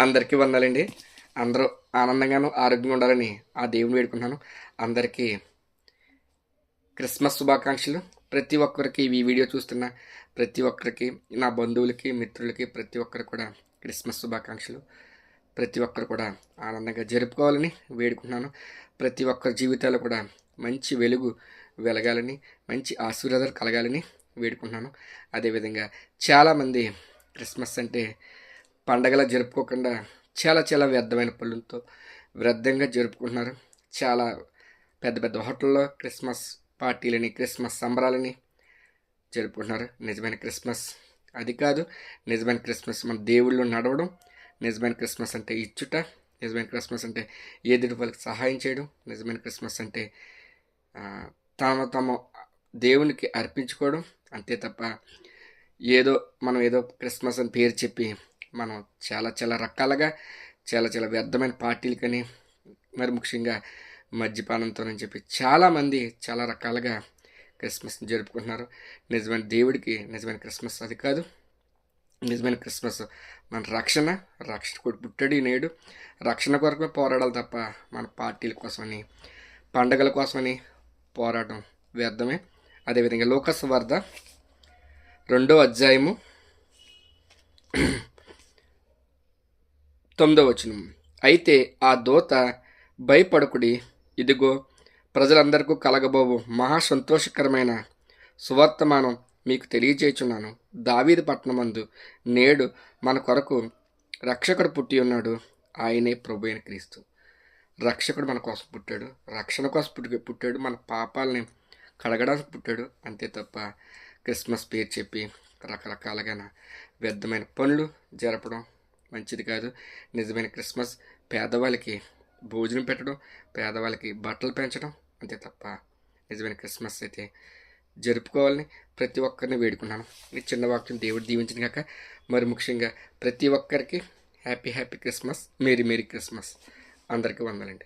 అందరికీ వందాలండి. అందరూ ఆనందంగాను ఆరోగ్యంగా ఉండాలని ఆ దేవుని వేడుకుంటున్నాను. అందరికీ క్రిస్మస్ శుభాకాంక్షలు. ప్రతి ఒక్కరికి ఈ వీడియో చూస్తున్న ప్రతి ఒక్కరికి నా బంధువులకి మిత్రులకి ప్రతి ఒక్కరు కూడా క్రిస్మస్ శుభాకాంక్షలు. ప్రతి ఒక్కరు కూడా ఆనందంగా జరుపుకోవాలని వేడుకుంటున్నాను. ప్రతి ఒక్కరి జీవితాలు కూడా మంచి వెలుగు వెలగాలని మంచి ఆశీర్వాదాలు కలగాలని వేడుకుంటున్నాను. అదేవిధంగా చాలామంది క్రిస్మస్ అంటే పండగలా జరుపుకోకుండా చాలా చాలా వ్యర్థమైన పళ్ళులతో వ్యర్థంగా జరుపుకుంటున్నారు. చాలా పెద్ద పెద్ద హోటల్లో క్రిస్మస్ పార్టీలని క్రిస్మస్ సంబరాలని జరుపుకుంటున్నారు. నిజమైన క్రిస్మస్ అది కాదు. నిజమైన క్రిస్మస్ మన దేవుళ్ళు నడవడం నిజమైన క్రిస్మస్ అంటే ఇచ్చుట నిజమైన క్రిస్మస్ అంటే ఎదుటి వాళ్ళకి సహాయం చేయడం నిజమైన క్రిస్మస్ అంటే తమ తమ దేవునికి అర్పించుకోవడం అంతే తప్ప ఏదో మనం ఏదో క్రిస్మస్ అని పేరు చెప్పి మనం చాలా చాలా రకాలుగా చాలా చాలా వ్యర్థమైన పార్టీలకని మరి ముఖ్యంగా మద్యపానంతోనని చెప్పి చాలామంది చాలా రకాలుగా క్రిస్మస్ని జరుపుకుంటున్నారు. నిజమైన దేవుడికి నిజమైన క్రిస్మస్ అది కాదు. నిజమైన క్రిస్మస్ మన రక్షణ రక్షణ పుట్టడి నేడు. రక్షణ కొరకు పోరాడాలి తప్ప మన పార్టీల కోసమని పండగల కోసమని పోరాటం వ్యర్థమే. అదేవిధంగా లోకస్ వార్త రెండో అధ్యాయము తొమ్మిదవ వచనం. అయితే ఆ దూత భయపడకుడి ఇదిగో ప్రజలందరికీ కలగబోవు మహా సంతోషకరమైన సువర్తమానం మీకు తెలియజేయుచున్నాను. దావీది పట్టణమందు నేడు మన కొరకు రక్షకుడు పుట్టి ఉన్నాడు. ఆయనే ప్రభు అయిన క్రీస్తు. రక్షకుడు మన కోసం పుట్టాడు. రక్షణ కోసం పుట్టి పుట్టాడు. మన పాపాలని కడగడానికి పుట్టాడు. అంతే తప్ప క్రిస్మస్ పేరు చెప్పి రకరకాలుగా వ్యర్థమైన పనులు జరపడం మంచిది కాదు. నిజమైన క్రిస్మస్ పేదవాళ్ళకి భోజనం పెట్టడం పేదవాళ్ళకి బట్టలు పెంచడం అంతే తప్ప నిజమైన క్రిస్మస్ అయితే జరుపుకోవాలని ప్రతి ఒక్కరిని వేడుకున్నాను. ఈ చిన్న వాక్యం దేవుడు దీవించిన కాక మరి ముఖ్యంగా ప్రతి ఒక్కరికి happy happy Christmas merry merry Christmas. అందరికీ వందలండి.